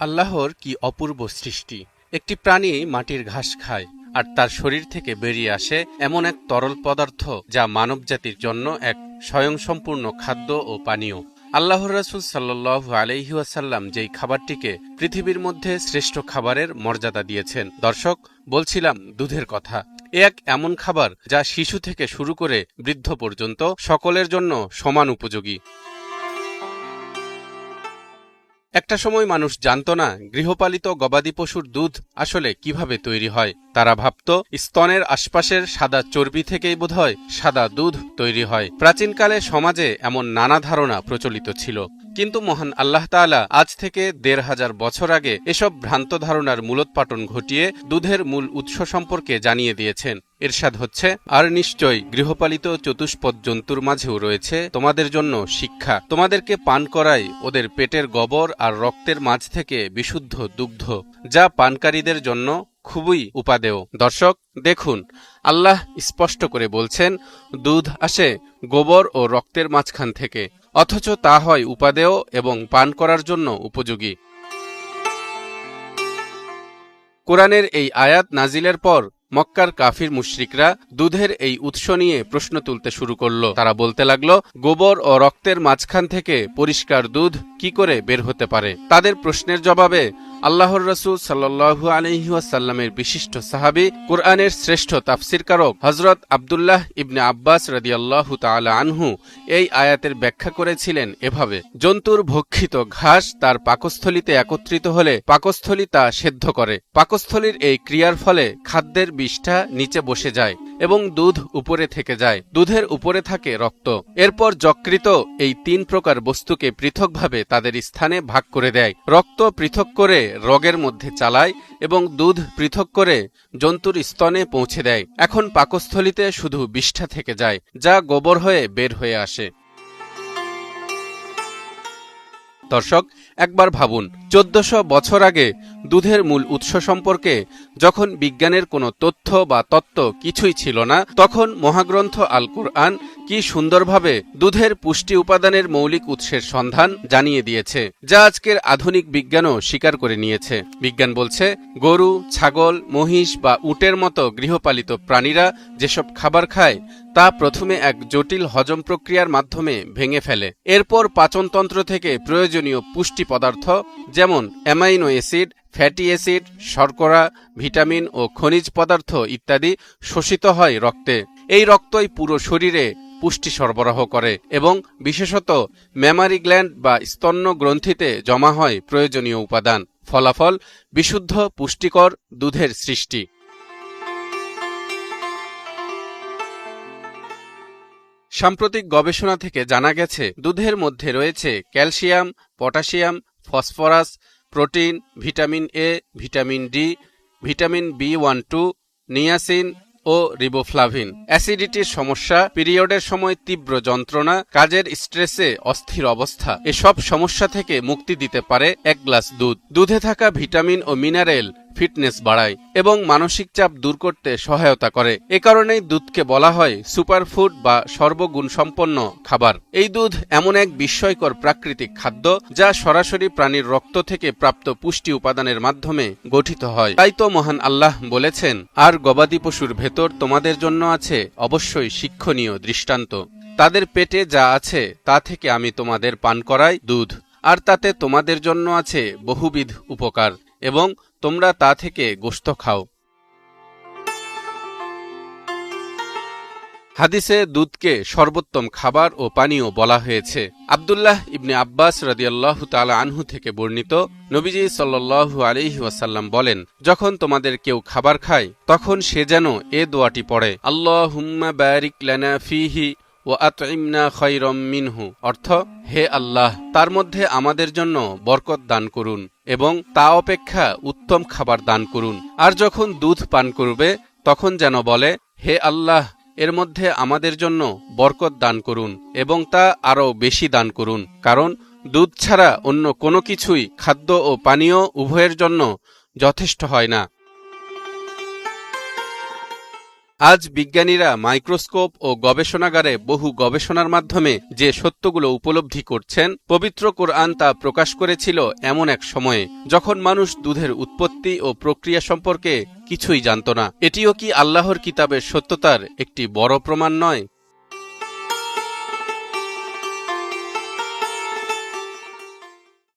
আল্লাহর কি অপূর্ব সৃষ্টি? একটি প্রাণী মাটির ঘাস খায়, আর তার শরীর থেকে বেরিয়ে আসে এমন এক তরল পদার্থ যা মানবজাতির জন্য এক স্বয়ংসম্পূর্ণ খাদ্য ও পানীয়। আল্লাহর রাসুল সাল্লু আলহিউসাল্লাম যেই খাবারটিকে পৃথিবীর মধ্যে শ্রেষ্ঠ খাবারের মর্যাদা দিয়েছেন, দর্শক, বলছিলাম দুধের কথা। এ এক এমন খাবার যা শিশু থেকে শুরু করে বৃদ্ধ পর্যন্ত সকলের জন্য সমান উপযোগী। একটা সময় মানুষ জানত না গৃহপালিত গবাদি পশুর দুধ আসলে কীভাবে তৈরি হয়। তারা ভাবত, স্তনের আশপাশের সাদা চর্বি থেকেই বোধহয় সাদা দুধ তৈরি হয়। প্রাচীনকালে সমাজে এমন নানা ধারণা প্রচলিত ছিল। কিন্তু মহান আল্লাহ তাআলা আজ থেকে দেড় হাজার বছর আগে এসব ভ্রান্ত ধারণার মূলোৎপাটন ঘটিয়ে দুধের মূল উৎস সম্পর্কে জানিয়ে দিয়েছেন। এরশাদ হচ্ছে, আর নিশ্চয় গৃহপালিত চতুষ্পদ জন্তুর মাঝেও রয়েছে তোমাদের জন্য শিক্ষা। তোমাদেরকে পান করাই ওদের পেটের গবর আর রক্তের মাঝ থেকে বিশুদ্ধ দুগ্ধ, যা পানকারীদের জন্য খুবই উপাদেয়। দর্শক, দেখুন, আল্লাহ স্পষ্ট করে বলছেন, দুধ আসে গোবর ও রক্তের মাঝখান থেকে, অথচ তা হয় উপাদেয় এবং পান করার জন্য উপযোগী। কোরআনের এই আয়াত নাজিলের পর মক্কার কাফির মুশরিকরা দুধের এই উৎস নিয়ে প্রশ্ন তুলতে শুরু করল। তারা বলতে লাগল, গোবর ও রক্তের মাঝখান থেকে পরিষ্কার দুধ কি করে বের হতে পারে? তাদের প্রশ্নের জবাবে আল্লাহর রসুল সাল্লু আলহিহাসাল্লামের বিশিষ্ট সাহাবি, কোরআনের শ্রেষ্ঠ তাফসিরকারক হজরত আবদুল্লাহ ইবনে আব্বাস রদিয়াল্লাহ তালা আনহু এই আয়াতের ব্যাখ্যা করেছিলেন এভাবে, জন্তুর ভক্ষিত ঘাস তার পাকস্থলিতে একত্রিত হলে পাকস্থলী তা সেদ্ধ করে। পাকস্থলীর এই ক্রিয়ার ফলে খাদ্যের বিষটা নিচে বসে যায় এবং দুধ উপরে থেকে যায়। দুধের উপরে থাকে রক্ত। এরপর যকৃত এই তিন প্রকার বস্তুকে পৃথকভাবে তাদের স্থানে ভাগ করে দেয়। রক্ত পৃথক করে রগের মধ্যে চালায় এবং দুধ পৃথক করে জন্তুর স্তনে পৌঁছে দেয়। এখন পাকস্থলিতে শুধু বিষ্ঠা থেকে যায়, যা গোবর হয়ে বের হয়ে আসে। দর্শক, একবার ভাবুন, চোদ্দশো বছর আগে দুধের মূল উৎস সম্পর্কে যখন বিজ্ঞানের কোনো তথ্য বা তত্ত্ব কিছুই ছিল না, তখন মহাগ্রন্থ আল কুরআন কি সুন্দরভাবে দুধের পুষ্টি উপাদানের মৌলিক উৎসের সন্ধান জানিয়ে দিয়েছে, যা আজকের আধুনিক বিজ্ঞানও স্বীকার করে নিয়েছে। বিজ্ঞান বলছে, গরু, ছাগল, মহিষ বা উটের মতো গৃহপালিত প্রাণীরা যেসব খাবার খায়, তা প্রথমে এক জটিল হজম প্রক্রিয়ার মাধ্যমে ভেঙে ফেলে। এরপর পাচনতন্ত্র থেকে প্রয়োজনীয় পুষ্টি পদার্থ, যেমন অ্যামাইনো অ্যাসিড, ফ্যাটি অ্যাসিড, শর্করা, ভিটামিন ও খনিজ পদার্থ ইত্যাদি শোষিত হয় রক্তে। এই রক্তই পুরো শরীরে পুষ্টি সরবরাহ করে এবং বিশেষত মেমারি গ্ল্যান্ড বা স্তন্য গ্রন্থিতে জমা হয় প্রয়োজনীয় উপাদান, ফলাফল, বিশুদ্ধ পুষ্টিকর দুধের সৃষ্টি। সাম্প্রতিক গবেষণা থেকে জানা গেছে, দুধের মধ্যে রয়েছে calcium, potassium, phosphorus, protein, vitamin A, vitamin D, vitamin B one two, niacin O riboflavin অ্যাসিডিটির সমস্যা পিরিয়ডের সময় তীব্র যন্ত্রণা, কাজের স্ট্রেসে অস্থির অবস্থা। এসব সমস্যা থেকে মুক্তি দিতে পারে এক গ্লাস দুধ। দুধে থাকা ভিটামিন ও মিনারেল ফিটনেস বাড়ায় এবং মানসিক চাপ দূর করতে সহায়তা করে। এ কারণেই দুধকে বলা হয় সুপারফুড বা সর্বগুণসম্পন্ন খাবার। এই দুধ এমন এক বিস্ময়কর প্রাকৃতিক খাদ্য যা সরাসরি প্রাণীর রক্ত থেকে প্রাপ্ত পুষ্টি উপাদানের মাধ্যমে গঠিত হয়। তাই তো মহান আল্লাহ বলেছেন, আর গবাদি পশুর ভেতর তোমাদের জন্য আছে অবশ্যই শিক্ষণীয় দৃষ্টান্ত। তাদের পেটে যা আছে, তা থেকে আমি তোমাদের পান করাই দুধ। আর তাতে তোমাদের জন্য আছে বহুবিধ উপকার। এবং তোমরা তা থেকে গোস্ত খাও। হাদিসে দুধকে সর্বোত্তম খাবার ও পানীয় বলা হয়েছে। আবদুল্লাহ ইবনে আব্বাস রদিয়াল্লাহ তালা আনহু থেকে বর্ণিত নবীজি সাল্লু আলিহি ওয়াসাল্লাম বলেন, যখন তোমাদের কেউ খাবার খায়, তখন সে যেন এ দোয়াটি পড়ে আল্লাহ হুম্মা ব্যারিক লেনা ফিহি ও আতইমনা খৈরম মিনহু। অর্থ, হে আল্লাহ, তার মধ্যে আমাদের জন্য বরকত দান করুন এবং তা অপেক্ষা উত্তম খাবার দান করুন। আর যখন দুধ পান করবে, তখন যেন বলে, হে আল্লাহ, এর মধ্যে আমাদের জন্য বরকত দান করুন এবং তা আরও বেশি দান করুন। কারণ, দুধ ছাড়া অন্য কোনো কিছুই খাদ্য ও পানীয় উভয়ের জন্য যথেষ্ট হয় না। আজ বিজ্ঞানীরা মাইক্রোস্কোপ ও গবেষণাগারে বহু গবেষণার মাধ্যমে যে সত্যগুলো উপলব্ধি করছেন, পবিত্র কোরআন তা প্রকাশ করেছিল এমন এক সময়ে, যখন মানুষ দুধের উৎপত্তি ও প্রক্রিয়া সম্পর্কে কিছুই জানত না। এটিও কি আল্লাহর কিতাবের সত্যতার একটি বড় প্রমাণ নয়?